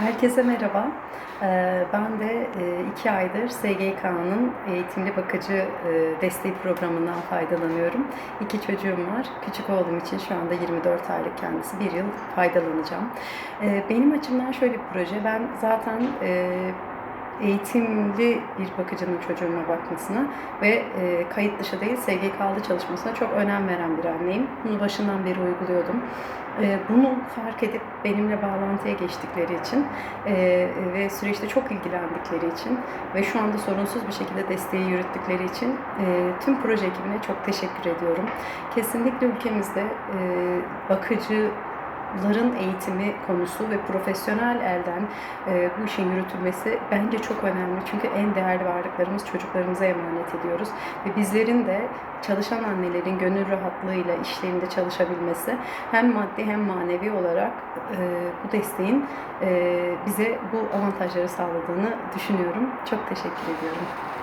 Herkese merhaba. Ee, Ben de e, iki aydır SGK'nın eğitimli bakıcı e, desteği programından faydalanıyorum. İki çocuğum var. Küçük oğlum için şu anda 24 aylık kendisi. Bir yıl faydalanacağım. Ee, Benim açımdan şöyle bir proje. Ben zaten e, eğitimli bir bakıcının çocuğuma bakmasına ve e, kayıt dışı değil SGK'lı çalışmasına çok önem veren bir anneyim. Bunu başından beri uyguluyordum. E, bunu fark edip benimle bağlantıya geçtikleri için e, ve süreçte çok ilgilendikleri için ve şu anda sorunsuz bir şekilde desteği yürüttükleri için e, tüm proje ekibine çok teşekkür ediyorum. Kesinlikle ülkemizde e, bakıcı ların eğitimi konusu ve profesyonel elden e, bu işin yürütülmesi bence çok önemli. Çünkü en değerli varlıklarımız çocuklarımıza emanet ediyoruz. Ve bizlerin de çalışan annelerin gönül rahatlığıyla işlerinde çalışabilmesi hem maddi hem manevi olarak e, bu desteğin e, bize bu avantajları sağladığını düşünüyorum. Çok teşekkür ediyorum.